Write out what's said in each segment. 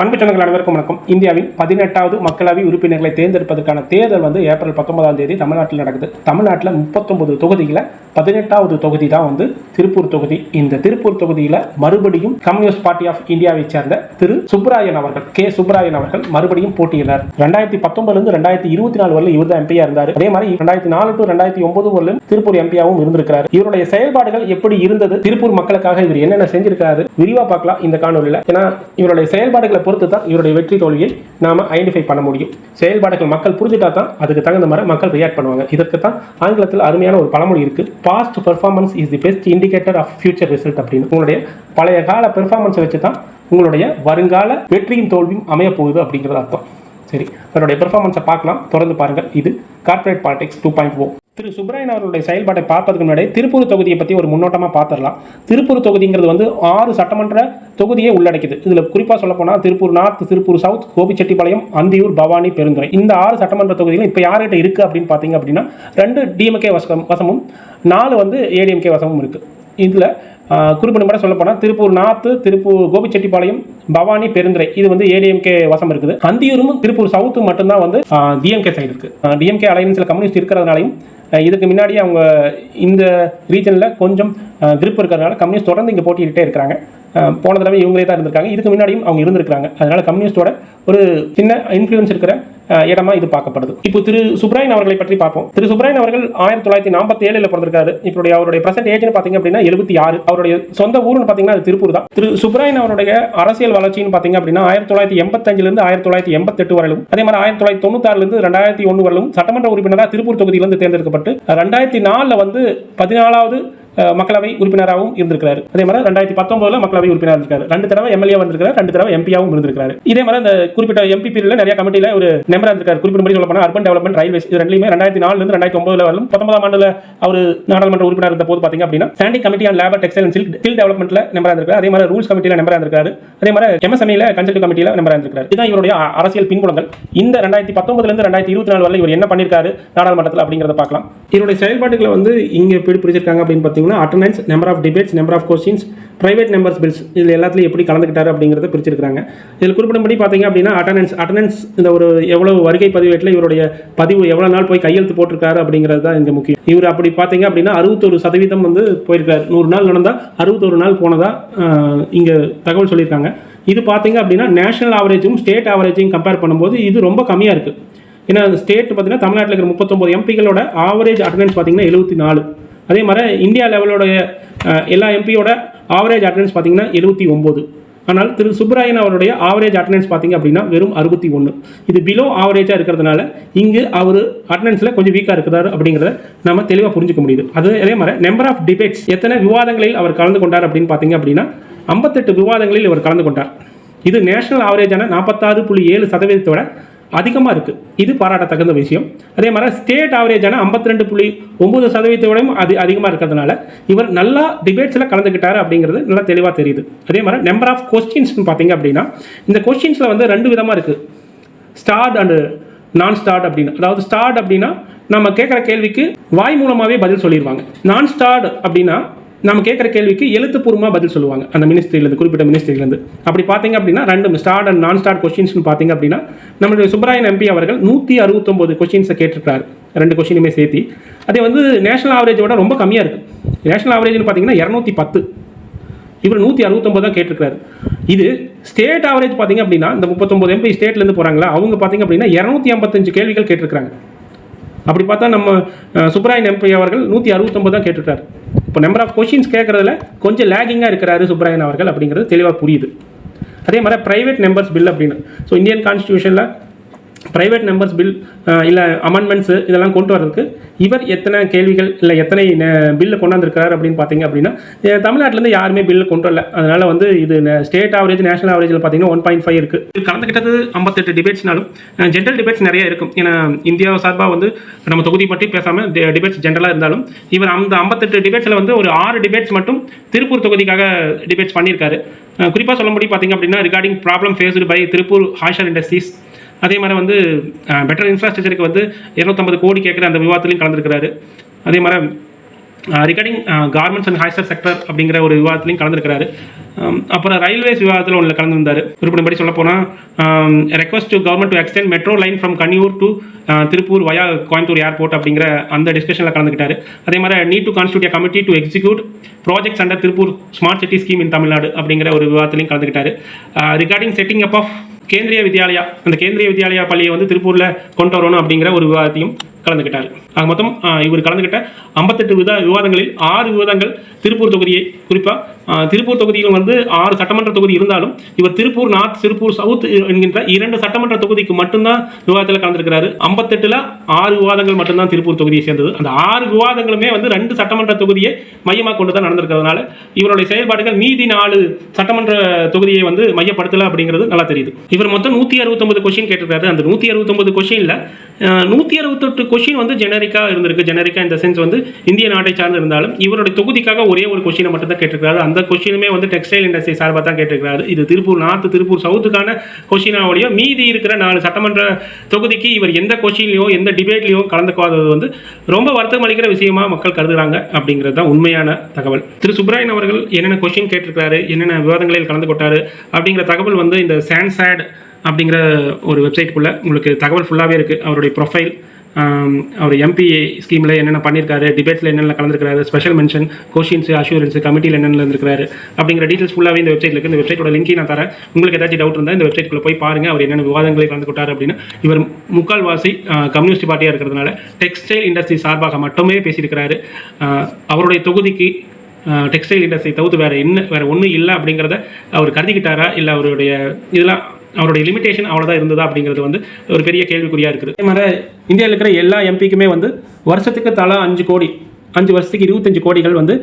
அன்பு சொந்தங்கள் அனைவருக்கும் வணக்கம். இந்தியாவின் பதினெட்டாவது மக்களவை உறுப்பினர்களை தேர்ந்தெடுப்பதற்கான தேர்தல் வந்து ஏப்ரல் பத்தொன்பதாம் தேதி தமிழ்நாட்டில் நடக்குது. தமிழ்நாட்டில் முப்பத்தொன்பது தொகுதியில் பதினெட்டாவது தொகுதி தான் வந்து திருப்பூர் தொகுதி. இந்த திருப்பூர் தொகுதியில் மறுபடியும் கம்யூனிஸ்ட் பார்ட்டி ஆஃப் இந்தியாவை சேர்ந்த திரு சுப்ராயன் அவர்கள் கே சுப்ராயன் அவர்கள் மறுபடியும் போட்டியிடார் ரெண்டாயிரத்தி பத்தொன்பதுலேருந்து ரெண்டாயிரத்தி இருபத்தி நாலு வரல இவர் தான் எம்பியா இருந்தார். அதே மாதிரி ரெண்டாயிரத்தி நாலு டு ரெண்டாயிரத்தி ஒன்பது வரலும் திருப்பூர் எம்பியாவும் இருந்திருக்கிறார். இவருடைய செயல்பாடுகள் எப்படி இருந்தது? திருப்பூர் மக்களுக்காக இவர் என்னென்ன செஞ்சிருக்காரு விரிவா பார்க்கலாம் இந்த காணொலியில் ஏன்னா இவருடைய செயல்பாடுகளை பொறுத்து தான் இவருடைய வெற்றி தோல்வியை நாம ஐடென்டிஃபை பண்ண முடியும். செயல்பாடுகள் மக்கள் புரிஞ்சுட்டா தான் அதுக்கு தகுந்த மாதிரி மக்கள் ரியாக்ட் பண்ணுவாங்க. இதற்கு தான் ஆங்கிலத்தில் அருமையான ஒரு பழமொழி இருக்குது past performance is the best indicator of future result அப்படின்னு. உங்களுடைய பழைய கால பெர்ஃபார்மன்ஸை வச்சு தான் உங்களுடைய வருங்கால வெற்றியும் தோல்வியும் அமைய போகுது அப்படிங்கிறது அர்த்தம். சரி அவருடைய பெர்ஃபார்மன்ஸை பார்க்கலாம். தொடர்ந்து பாருங்கள். இது corporate politics two point o திரு சுப்ராயன் அவர்களுடைய செயல்பாட்டை பார்ப்பதற்கு முன்னாடி திருப்பூர் தொகுதியை பற்றி ஒரு முன்னோட்டமாக பார்த்துடலாம் திருப்பூர் தொகுதிங்கிறது வந்து ஆறு சட்டமன்ற தொகுதியை உள்ளடக்கிது இதில் குறிப்பாக சொல்ல போனால் திருப்பூர் நார்த் திருப்பூர் சவுத் கோபிச்செட்டிப்பாளையம் அந்தியூர் பவானி பெருந்துறை. இந்த ஆறு சட்டமன்ற தொகுதிகளும் இப்போ யார்கிட்ட இருக்குது அப்படின்னு பார்த்தீங்க அப்படின்னா ரெண்டு டிஎம்கே வசம் வசமும் நாலு வந்து ஏடிஎம்கே வசமும் இருக்குது இதில் குறிப்பிட்ட சொல்ல போனால் திருப்பூர் நார்த்து திருப்பூர் கோபிச்செட்டிப்பாளையம் பவானி பெருந்துறை. இது வந்து ஏடிஎம்கே வசம் இருக்குது. அந்தியூரும் திருப்பூர் சவுத்து மட்டும்தான் வந்து டிஎம்கே சைடு இருக்கு. டிஎம்கே அலையன்ஸில் கம்யூனிஸ்ட் இருக்கிறதுனாலையும் இதுக்கு முன்னாடி அவங்க இந்த ரீஜனில் கொஞ்சம் திருப்பு இருக்கிறதுனால கம்யூனிஸ்ட் தொடர்ந்து இங்கே போட்டிக்கிட்டே இருக்கிறாங்க. போன தடவை இவங்களே தான் இருந்திருக்காங்க. இதுக்கு முன்னாடியும் அவங்க இருந்திருக்காங்க அதனால கம்யூனிஸ்டோட ஒரு சின்ன இன்ஃப்ளூயன்ஸ் இருக்கிற இடமா இது பார்க்கப்படுது. இப்போ திரு சுப்ராயன் அவர்களை பற்றி பார்ப்போம். திரு சுப்ராயன் அவர்கள் ஆயிரத்தி தொள்ளாயிரத்தி நாற்பத்தி ஏழில் பிறந்திருக்காரு. இப்படி அவருடைய பிரசன்ட் ஏஜ்னு பார்த்தீங்க அப்படின்னா எழுபத்தி ஆறு. அவருடைய சொந்த ஊர்னு பார்த்தீங்கன்னா அது திருப்பூர் தான். திரு சுப்ராயன் அவருடைய அரசியல் வளர்ச்சின்னு பார்த்தீங்க அப்படின்னா ஆயிரத்தி தொள்ளாயிரத்தி எண்பத்தஞ்சிலிருந்து ஆயிரத்தி தொள்ளாயிரத்தி எண்பத்தெட்டு வரையிலும். அதே மாதிரி ஆயிரத்தி தொள்ளாயிரத்தி தொண்ணூத்தாறுலேருந்து ரெண்டாயிரத்தி ஒன்று வரலும் சட்டமன்ற உறுப்பினராக திருப்பூர் தொகுதியிலிருந்து தேர்ந்தெடுக்கப்பட்டு ரெண்டாயிரத்தி நாலில் வந்து பதினாலாவது மக்களவை உறுப்பினராகவும் இருந்திருக்காரு அதே மாதிரி ரெண்டாயிரத்தி பத்தொன்பதுல மக்களவை உறுப்பினர் இருந்திருக்காரு. ரெண்டு தடவை எம்எல்ஏ வந்திருக்காரு ரெண்டு தடவை எம்பியாவும் இருந்திருக்காரு இதே மாதிரி அந்த குறிப்பிட்ட எம்பி பீரியட்ல நிறைய கமிட்டியில ஒரு மெம்பரா இருந்திருக்காரு. குறிப்பிட்ட சொல்ல போனா அர்பன் டெவலப்மெண்ட் ரயில்வேஸ் இது ரெண்டுலையுமே ரெண்டாயிரத்தி நாலுல இருந்து ரெண்டாயிரத்தி ஒன்பதுல வரலும் பத்தொன்பதாம் ஆண்டுல அவர் நாடாளுமன்ற உறுப்பினர் இருந்த போது பாத்தீங்க அப்படின்னா standing committee on labour textile and silk skill டெவலப்மெண்ட்ல மெம்பரா இருந்திருக்காரு. அதே மாதிரி ரூல்ஸ் கமிட்டியில மெம்பரா இருந்திருக்காரு. அதே மாதிரி எம்எஸ்எம்இல கன்சல்டிவ் கமிட்டியில மெம்பரா இருந்திருக்காரு இதுதான் இவருடைய அரசியல் பின்புலங்கள். இந்த ரெண்டாயிரத்தி பத்தொன்பதுல இருந்து ரெண்டாயிரத்தி இருபத்தி நாலு வரை இவர் என்ன பண்ணிருக்காரு நாடாளுமன்றத்தில் அப்படிங்கிறத பார்க்கலாம். இதனுடைய செயல்பாடுகளை வந்து இங்கே எப்படி பிரிச்சிருக்காங்க அப்படின்னு பார்த்தீங்கன்னா attendance number of debates number of questions private numbers bills இதில் எல்லாத்துலையும் எப்படி கலந்துக்கிட்டாரு அப்படிங்கிறத பிரிச்சிருக்காங்க இதில் குறிப்பிடும்படி பார்த்தீங்க அப்படின்னா அட்டண்டன்ஸ் அட்டண்டன்ஸ் இந்த ஒரு எவ்வளவு வருகை பதிவேட்டில் இவருடைய பதிவு எவ்வளோ நாள் போய் கையெழுத்து போட்டிருக்காரு அப்படிங்கிறது தான் இங்கே முக்கியம். இவர் அப்படி பார்த்தீங்க அப்படின்னா அறுபத்தொரு சதவீதம் வந்து போயிருக்காரு. நூறு நாள் நடந்தால் அறுபத்தொரு நாள் போனதாக இங்கே தகவல் சொல்லியிருக்காங்க. இது பார்த்தீங்க அப்படின்னா நேஷனல் ஆவரேஜும் ஸ்டேட் ஆவரேஜையும் கம்பேர் பண்ணும்போது இது ரொம்ப கம்மியாக இருக்குது ஏன்னா ஸ்டேட் பார்த்தீங்கன்னா தமிழ்நாட்டில் இருக்கிற முப்பத்தொம்பது எம்பிகளோட ஆவரேஜ் அட்டண்டன்ஸ் பார்த்தீங்கன்னா எழுபத்தி நாலு அதே மாதிரி இந்தியா லெவலோடைய எல்லா எம்பியோட ஆவரேஜ் அட்டண்டன்ஸ் பார்த்தீங்கன்னா எழுபத்தி ஒம்பது. ஆனால் திரு சுப்ராயன் அவருடைய ஆவரேஜ் அட்டண்டன்ஸ் பார்த்தீங்க அப்படின்னா வெறும் அறுபத்தி ஒன்று இது பிலோ ஆவரேஜாக இருக்கிறதுனால இங்கு அவர் அட்டண்டன்ஸில் கொஞ்சம் வீக்காக இருக்கிறாரு அப்படிங்கிறத நம்ம தெளிவாக புரிஞ்சுக்க முடியுது. அது அதே மாதிரி நம்பர் ஆஃப் டிபேட்ஸ் எத்தனை விவாதங்களில் அவர் கலந்து கொண்டார் அப்படின்னு பார்த்தீங்க அப்படின்னா ஐம்பத்தெட்டு விவாதங்களில் இவர் கலந்து கொண்டார். இது நேஷனல் ஆவரேஜான நாற்பத்தாறு புள்ளி ஏழு சதவீதத்தோட அதிகமாக இருக்குது இது பாராட்டத்தகுந்த விஷயம். அதே மாதிரி ஸ்டேட் ஆவரேஜான ஐம்பத்தி ரெண்டு புள்ளி ஒம்பது சதவீதத்தோடையும் அது அதிகமாக இருக்கிறதுனால இவர் நல்லா டிபேட்ஸில் கலந்துக்கிட்டார் அப்படிங்கிறது நல்லா தெளிவாக தெரியுது. அதே மாதிரி நம்பர் ஆஃப் கொஸ்டின்ஸ்னு பார்த்தீங்க அப்படின்னா இந்த கொஸ்டின்ஸில் வந்து ரெண்டு விதமாக இருக்குது ஸ்டார்ட் அண்டு நான் ஸ்டார்ட் அப்படின்னு. அதாவது ஸ்டார்ட் அப்படின்னா நம்ம கேட்குற கேள்விக்கு வாய் மூலமாகவே பதில் சொல்லிடுவாங்க. நான் ஸ்டார்ட் அப்படின்னா நம்ம கேட்குற கேள்விக்கு எழுத்துப்பூர்வமாக பதில் சொல்லுவாங்க. அந்த மினிஸ்ட்ரியிலேருந்து குறிப்பிட்ட மினிஸ்ட்ரியிலேருந்து அப்படி பார்த்தீங்க அப்படின்னா ரெண்டு ஸ்டார்ட் அண்ட் நான் ஸ்டார்ட் கொஸ்டின்ஸ்னு பார்த்தீங்க அப்படின்னா நம்மளுடைய சுப்ராயன் எம்பி அவர்கள் நூற்றி அறுபத்தொம்போது கொஸ்டின்ஸை கேட்டிருக்காரு ரெண்டு கொஸ்டினுமே சேர்த்து. அதே வந்து நேஷனல் ஆவரேஜோட ரொம்ப கம்மியாக இருக்குது நேஷனல் ஆவரேஜ்னு பார்த்தீங்கன்னா இரநூத்தி பத்து. இவர் நூற்றி அறுபத்தொம்பது தான் கேட்டிருக்காரு இது ஸ்டேட் ஆவரேஜ் பார்த்தீங்க அப்படின்னா இந்த முப்பத்தொம்பது எம்பி ஸ்டேட்லேருந்து போகிறாங்களா அவங்க பார்த்தீங்க அப்படின்னா இரநூத்தி ஐம்பத்தஞ்சு கேள்விகள் கேட்டிருக்காங்க அப்படி பார்த்தா நம்ம அஹ், சுப்ராயன் எம்பி அவர்கள் நூற்றி அறுபத்தொம்பது தான் கேட்டிருக்காரு இப்போ நம்பர் ஆஃப் கொஷின்ஸ் கேட்குறதுல கொஞ்சம் லேகிங்காக இருக்கிறாரு சுப்ராயன் அவர்கள் அப்படிங்கிறது தெளிவாக புரியுது. அதே மாதிரி ப்ரைவேட் மெம்பர்ஸ் பில் அப்படின்னு. ஸோ இந்தியன் கான்ஸ்டியூஷனில் ப்ரைவேட் நம்பர்ஸ் பில் இல்லை அமெண்ட்மெண்ட்ஸு இதெல்லாம் கொண்டு வரதுக்கு இவர் எத்தனை கேள்விகள் இல்லை எத்தனை பில்லு கொண்டாந்துருக்கிறார் அப்படின்னு பார்த்தீங்க அப்படின்னா தமிழ்நாட்டிலேருந்து யாருமே பில்லு கொண்டு வரல. அதனால் வந்து இது ஸ்டேட் ஆவரேஜ் நேஷனல் ஆவரேஜில் பார்த்தீங்கன்னா ஒன் பாயிண்ட் ஃபைவ் இருக்குது இது கலந்துக்கிட்டது ஐம்பத்தெட்டு டிபேட்ஸ்னாலும் ஜென்ரல் டிபேட்ஸ் நிறைய இருக்கும். ஏன்னா இந்தியா சார்பாக வந்து நம்ம தொகுதி பற்றி பேசாமல் டிபேட்ஸ் ஜென்ரலாக இருந்தாலும் இவர் அந்த ஐம்பத்தெட்டு டிபேட்ஸில் வந்து ஒரு ஆறு டிபேட்ஸ் மட்டும் திருப்பூர் தொகுதிக்காக டிபேட்ஸ் பண்ணியிருக்காரு. குறிப்பாக சொல்ல முடியும் பார்த்தீங்க அப்படின்னா regarding problem faced by Tiruppur hosiery industries அதே மாதிரி வந்து பெட்டர் இன்ஃப்ராஸ்ட்ரக்சருக்கு வந்து இரநூத்தம்பது கோடி கேட்குற அந்த விவாதத்துலையும் கலந்துருக்கிறாரு. அதே மாதிரி regarding garments and hosiery sector அப்படிங்கிற ஒரு விவாதத்துலையும் கலந்துருக்கிறாரு. அப்புறம் ரயில்வேஸ் விவாதத்தில் ஒன்றில் கலந்துருந்தார். குறிப்பிடும்படி சொல்ல போனால் request to government to extend metro line from Kanniyur to Tiruppur via Coimbatore airport அப்படிங்கிற அந்த டிஸ்கஷனில் கலந்துக்கிட்டார் அதே மாதிரி need to constitute committee to execute projects under Tiruppur smart city scheme in Tamil Nadu அப்படிங்கிற ஒரு விவாதத்திலையும் கலந்துக்கிட்டார் regarding setting up of Kendriya Vidyalaya அந்த கேந்திரிய வித்யாலயா பள்ளியை வந்து திருப்பூரில் கொண்டு வரணும் அப்படிங்கிற ஒரு விவாதத்தையும் கலந்துக்கிட்டார் ஆக மொத்தம் இவர் கலந்துகிட்ட ஐம்பத்தெட்டு வித விவாதங்களில் ஆறு விவாதங்கள் திருப்பூர் தொகுதியை குறிப்பாக திருப்பூர் தொகுதியில் வந்து ஆறு சட்டமன்ற தொகுதி இருந்தாலும் இவர் திருப்பூர் நார்த் திருப்பூர் சவுத் என்கின்ற இரண்டு சட்டமன்ற தொகுதிக்கு மட்டும்தான் விவாதத்தில் கலந்துருக்கிறாரு. ஐம்பத்தெட்டில் ஆறு விவாதங்கள் மட்டும்தான் திருப்பூர் தொகுதியை சேர்ந்தது. அந்த ஆறு விவாதங்களுமே வந்து ரெண்டு சட்டமன்ற தொகுதியை மையமாக கொண்டு தான் நடந்திருக்கிறதுனால இவருடைய செயல்பாடுகள் மீதி நாலு சட்டமன்ற தொகுதியை வந்து மையப்படுத்தலை அப்படிங்கிறது நல்லா தெரியுது. இவர் மொத்தம் நூற்றி அறுபத்தொம்பது கொஷின் கேட்டிருக்காரு. அந்த நூற்றி அறுபத்தொம்பது கொஷினில் நூற்றி அறுபத்தெட்டு கொஷின் வந்து ஜெனரிக்காக இருந்திருக்கு. ஜெனரிக்கா இந்த சென்ஸ் வந்து இந்திய நாட்டை சார்ந்து இருந்தாலும் இவருடைய தொகுதிக்காக ஒரே ஒரு கொஷினை மட்டும் தான் கேட்டிருக்காரு அந்த கொஷினுமே வந்து டெக்ஸ்டைல் இண்டஸ்ட்ரி சார்பாக தான் கேட்டிருக்காரு இது திருப்பூர் நார்த் திருப்பூர் சவுத்துக்கான கொஷினாவோடையோ மீதி இருக்கிற நாலு சட்டமன்ற தொகுதிக்கு இவர் எந்த கொஷின்லையோ எந்த டிபேட்லையோ கலந்துக்காதது வந்து ரொம்ப வருத்தம் அளிக்கிற விஷயமா மக்கள் கருதுகிறாங்க அப்படிங்கிறது தான் உண்மையான தகவல். திரு. சுப்ராயன் அவர்கள் என்னென்ன கொஷின் கேட்டிருக்கிறாரு என்னென்ன விவாதங்களில் கலந்து கொட்டாரு அப்படிங்கிற தகவல் வந்து இந்த சான்சாட் அப்படிங்கிற ஒரு வெப்சைட்டுக்குள்ளே உங்களுக்கு தகவல் ஃபுல்லாகவே இருக்குது அவருடைய ப்ரொஃபைல் அவர் எம்பிஏ ஸ்கீமில் என்னென்ன பண்ணியிருக்காரு டிபேட்ஸில் என்னென்ன கலந்துருக்காரு ஸ்பெஷல் மென்ஷன் கொஷின்ஸு அஷூரன்ஸ் கமிட்டியில் என்னென்ன இருந்திருக்காரு அப்படிங்கிற டீட்டெயில்ஸ் ஃபுல்லாகவே இந்த வெப்சைட்டில் இருக்குது இந்த வெப்சைட்டோட லிங்கையும் நான் தரேன். உங்களுக்கு ஏதாச்சும் டவுட் இருந்தால் இந்த வெப்சைட்டுக்குள்ளே போய் பாருங்கள் அவர் என்னென்ன விவாதங்களை கலந்து கொண்டார் அப்படின்னு. இவர் முக்கால்வாசி கம்யூனிஸ்ட் பார்ட்டியாக இருக்கிறதுனால டெக்ஸ்டைல் இண்டஸ்ட்ரி சார்பாக மட்டுமே பேசியிருக்கிறாரு. அவருடைய தொகுதிக்கு டெக்ஸ்டைல் இண்டஸ்ட்ரி தவிர்த்து வேறு என்ன வேறு ஒன்றும் இல்லை அப்படிங்கிறத அவர் கருதிக்கிட்டாரா? இல்லை அவருடைய இதெல்லாம் அவருடைய லிமிடேஷன் அவ்வளோதான் இருந்ததா அப்படிங்கிறது வந்து ஒரு பெரிய கேள்விக்குறியாக இருக்குது. அதே மாதிரி இந்தியாவில் இருக்கிற எல்லா எம்பிக்குமே வந்து வருஷத்துக்கு தலா அஞ்சு கோடி அஞ்சு வருஷத்துக்கு இருபத்தஞ்சு கோடிகள் வந்து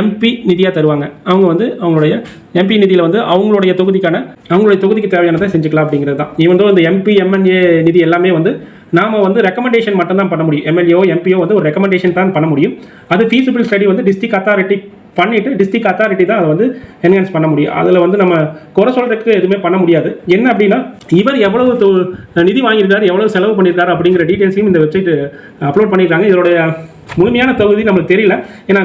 எம்பி நிதியாக தருவாங்க. அவங்க வந்து அவங்களுடைய எம்பி நிதியில் வந்து அவங்களுடைய தொகுதிக்கான அவங்களுடைய தொகுதிக்கு தேவையானதை செஞ்சுக்கலாம் அப்படிங்கிறது தான். ஈவன் இந்த எம்பி எம்என்ஏ நிதி எல்லாமே வந்து நாம் வந்து ரெக்கமெண்டேஷன் மட்டும்தான் பண்ண முடியும். எம்எல்ஏஓ எம்பியோ வந்து ஒரு ரெக்கமெண்டேஷன் தான் பண்ண முடியும். அது ஃபீஸிபிள் ஸ்டடி வந்து டிஸ்ட்ரிக்ட் அத்தாரிட்டி பண்ணிவிட்டு டிஸ்ட்ரிக்ட் அத்தாரிட்டி தான் அதை வந்து என்ஹான்ஸ் பண்ண முடியும். அதில் வந்து நம்ம குறை சொல்கிறதுக்கு எதுவுமே பண்ண முடியாது. என்ன அப்படின்னா இவர் எவ்வளவு தொ- நிதி வாங்கியிருக்காரு எவ்வளவு செலவு பண்ணியிருக்காரு அப்படிங்கிற டீட்டெயில்ஸையும் இந்த வெப்சைட் அப்லோட் பண்ணியிருக்காங்க. இதோடைய முழுமையான தொகுதி நம்மளுக்கு தெரியல. ஏன்னா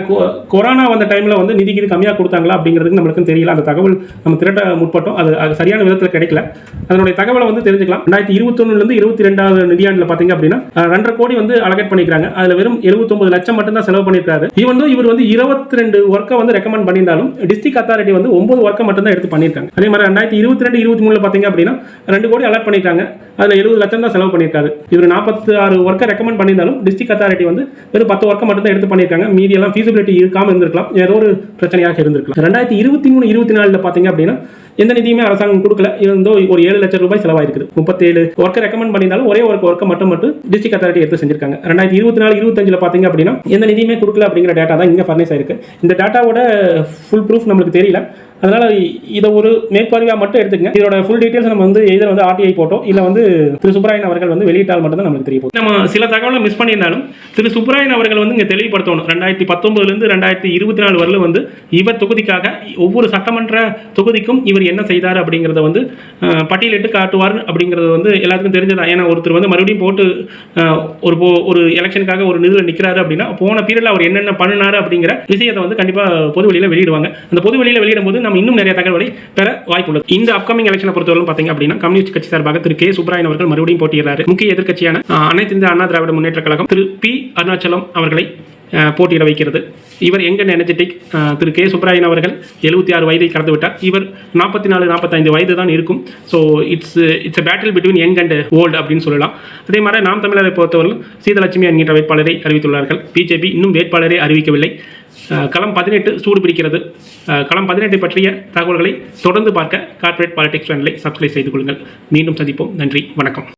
கொரோனா வந்த டைமில் வந்து நிதிக்கு இது கம்மியாக கொடுத்தாங்களா அப்படிங்கிறதுக்கு நம்மளுக்கு தெரியல. அந்த தகவல் நம்ம திரட்ட முற்பட்டோம். அது அது சரியான விதத்தில் கிடைக்கல. அதனுடைய தகவலை வந்து தெரிஞ்சுக்கலாம். ரெண்டாயிரத்தி இருபத்தொன்னுலேருந்து இருபத்தி ரெண்டாவது நிதியாண்டில் பார்த்தீங்க அப்படின்னா ரெண்டரை கோடி வந்து அலகேட் பண்ணிக்கிறாங்க. அதில் வெறும் எழுபத்தொம்பது லட்சம் மட்டும் தான் செலவு பண்ணியிருக்காரு. இவன் வந்து இவர் வந்து இருபத்தி ரெண்டு ஒர்க்கை வந்து ரெக்கமெண்ட் பண்ணியிருந்தாலும் டிஸ்ட்ரிக்ட் அத்தாரிட்டி வந்து ஒன்பது ஒர்க்கை மட்டும் தான் எடுத்து பண்ணியிருக்காங்க. அதே மாதிரி ரெண்டாயிரத்தி இருபத்தி ரெண்டு இருபத்தி மூணில் பார்த்தீங்க அப்படின்னா ரெண்டு கோடி அலர்ட் பண்ணியிருக்காங்க. அதில் எழுபது லட்சம் தான் செலவு பண்ணியிருக்காரு. இவர் நாற்பத்தி ஆறு ஒர்க்கை ரெக்கமெண்ட் பண்ணியிருந்தாலும் டிஸ்ட்ரிக்ட் அத்தாரிட்டி வந்து வெறும் பத்து ஒர்க்கை மட்டும் தான் எடுத்து பண்ணியிருக்காங்க. மீதி எல்லாம் ஃபீசிபிலிட்டி இருக்காமல் இருந்திருக்கலாம். ஏதோ ஒரு பிரச்சனையாக இருந்திருக்கலாம். ரெண்டாயிரத்தி இருபத்தி மூணு இருபத்தி நாலில் பார்த்தீங்க அப்படின்னா எந்த நிதியுமே அரசாங்கம் கொடுக்கல. இருந்தோ ஒரு ஏழு லட்சம் ரூபாய் செலவாயிருக்குது. முப்பத்தேழு ஒர்க்கை ரெக்கமெண்ட் பண்ணியிருந்தாலும் ஒரே ஒரு ஒர்க்கை மட்டும் மட்டும் டிஸ்ட்ரிக்ட் அத்தாரிட்டி எடுத்து செஞ்சிருக்காங்க. ரெண்டாயிரத்தி இருபத்தி நாலு இருபத்தஞ்சில் பார்த்தீங்க அப்படின்னா எந்த நிதியுமே கொடுக்கல அப்படிங்கிற டேட்டா தான் இங்கே ஃபர்னிஸ் ஆயிருக்கு. இந்த டேட்டாவோட ஃபுல் ப்ரூஃப் நம்மளுக்கு தெரியல. அதனால இதை ஒரு மேற்பார்வையாக மட்டும் எடுத்துக்கங்க. இதோட ஃபுல் டீடைல்ஸ் நம்ம வந்து இதில் வந்து ஆர்டிஐ போட்டோம் இல்லை வந்து திரு சுப்ராயன் அவர்கள் வந்து வெளியிட்டால் மட்டும்தான் நமக்கு தெரிய நம்ம சில தகவலை மிஸ் பண்ணியிருந்தாலும் திரு சுப்ராயன் அவர்கள் வந்து இங்கே தெளிவுபடுத்தணும். ரெண்டாயிரத்தி பத்தொன்பதுலேருந்து ரெண்டாயிரத்தி இருபத்தி நாலு வரலும் வந்து இவர் தொகுதிக்காக ஒவ்வொரு சட்டமன்ற தொகுதிக்கும் இவர் என்ன செய்தார் அப்படிங்கிறத வந்து பட்டியலிட்டு காட்டுவார் அப்படிங்கிறது வந்து எல்லாத்துக்கும் தெரிஞ்சதா ஏன்னா ஒருத்தர் வந்து மறுபடியும் போட்டு ஒரு போ- ஒரு எலெக்ஷனுக்காக ஒரு நிதியில் நிற்கிறாரு அப்படின்னா போன பீரியடில் அவர் என்னென்ன பண்ணினார் அப்படிங்கிற விஷயத்தை வந்து கண்டிப்பாக பொது வெளியில் வெளியிடுவாங்க. அந்த பொது வெளியில் வெளியிடும் போது நம்ம இன்னும் நிறைய தகவலை பெற வாய்ப்புள்ளது. இந்த அப்கமிங் எலெக்ஷனை பொறுத்தவரை பார்த்தீங்க அப்படின்னா கம்யூனிஸ்ட் கட்சி சார்பாக திரு கே. சுப்ராயன் அவர்கள் மறுபடியும் போட்டியிடுறாரு. முக்கிய எதிர்க்கட்சியான அனைத்து இந்திய அண்ணா திராவிட முன்னேற்ற கழகம் திரு பி. அருணாச்சலம் அவர்களை போட்டியிட வைக்கிறது. இவர் எங்கன் எனர்ஜெட்டிக் திரு கே. சுப்ராயன் அவர்கள் எழுபத்தி ஆறு வயதை கடந்து விட்டார். இவர் நாற்பத்தி நாலு நாற்பத்தைந்து வயது தான் இருக்கும். So it's it's a battle between young and old அப்படின்னு சொல்லலாம். அதே மாதிரி நாம் தமிழரை பொறுத்தவரையும் சீதலட்சுமி என்கின்ற வேட்பாளரை அறிவித்துள்ளார்கள். பிஜேபி இன்னும் வேட்பாளரை அறிவிக்கவில்லை. களம் பதினெட்டு சூடு பிடிக்கிறது. களம் பதினெட்டு பற்றிய தகவல்களை தொடர்ந்து பார்க்க கார்ப்பரேட் பாலிடிக்ஸ் சேனலை சப்ஸ்கிரைப் செய்து கொள்ளுங்கள். மீண்டும் சந்திப்போம். நன்றி. வணக்கம்.